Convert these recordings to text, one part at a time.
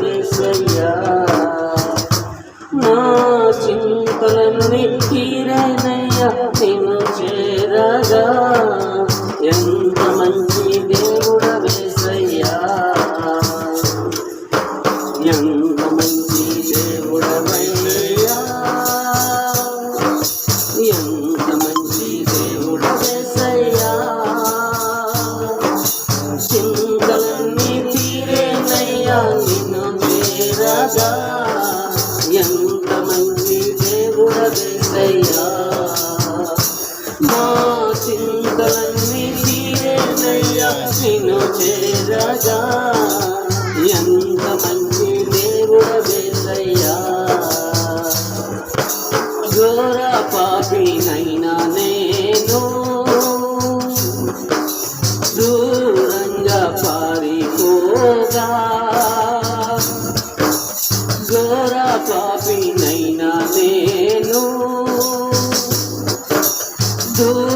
వేసయ్యా నా చింతలన్నీ తీరనయ్యా నిన్ను చేరగా. ఎంత మంచి దేవుడ వేసయ్యా ఎంత తీరేనయ్యా నిన్ను ఎంత మంచి దేవుడ వేసయ్యా మా చింతలన్నీ తీరేనయ్యా నిన్ను చేరగా ఎంత మంచి దేవుడ వేసయ్యా ఘోర పాపినైనా నేను పారిపోగా ఘోర పాపినైనా నేను. దూరంగా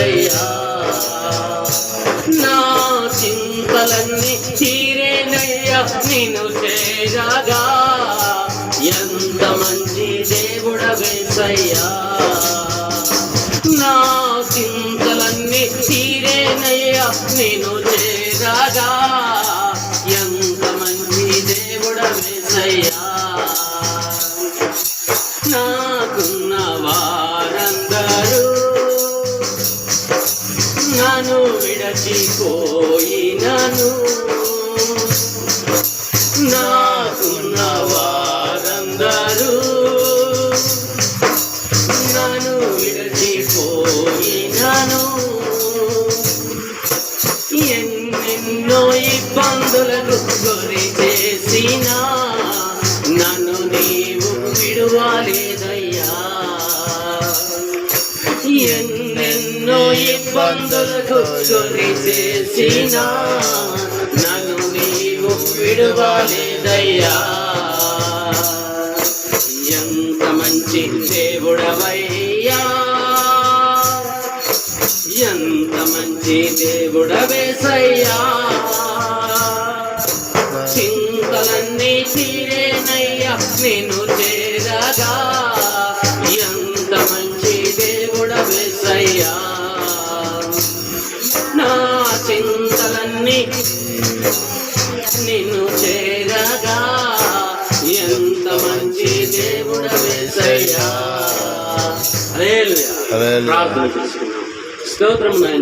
దేవుడవేసయ్యా నా చింతలన్నీ తీరేనయ్యా నేను చేరగా. ఎంత మంచి దేవుడ వేసయ్యా నా చింతలన్నీ తీరేనయ్యా నేను చేరగా. ఎంత మంచి దేవుడ వేసయ్యా నాకున్న మర్చిపోయినను. నాకున్న వారందరూ నన్ను విడిచిపోయినను. ఎన్నెన్నో ఇబ్బందులకు గురి చేసినా నన్ను నీవు విడువలేదయ్యా. ఇబ్బందులకు గురి చేసిన నన్ను నీవు విడవలేదయ్యా. ఎంత మంచి దేవుడవయ్యా. ఎంత మంచి దేవుడవేసయ్యా. చింతలన్నీ తీరేనయ్యా నేను చేరగా. చింతలన్నీ నిన్ను చేరగా. ఎంత మంచి హల్లెలూయా. హల్లెలూయా. ప్రార్థన స్తోత్రం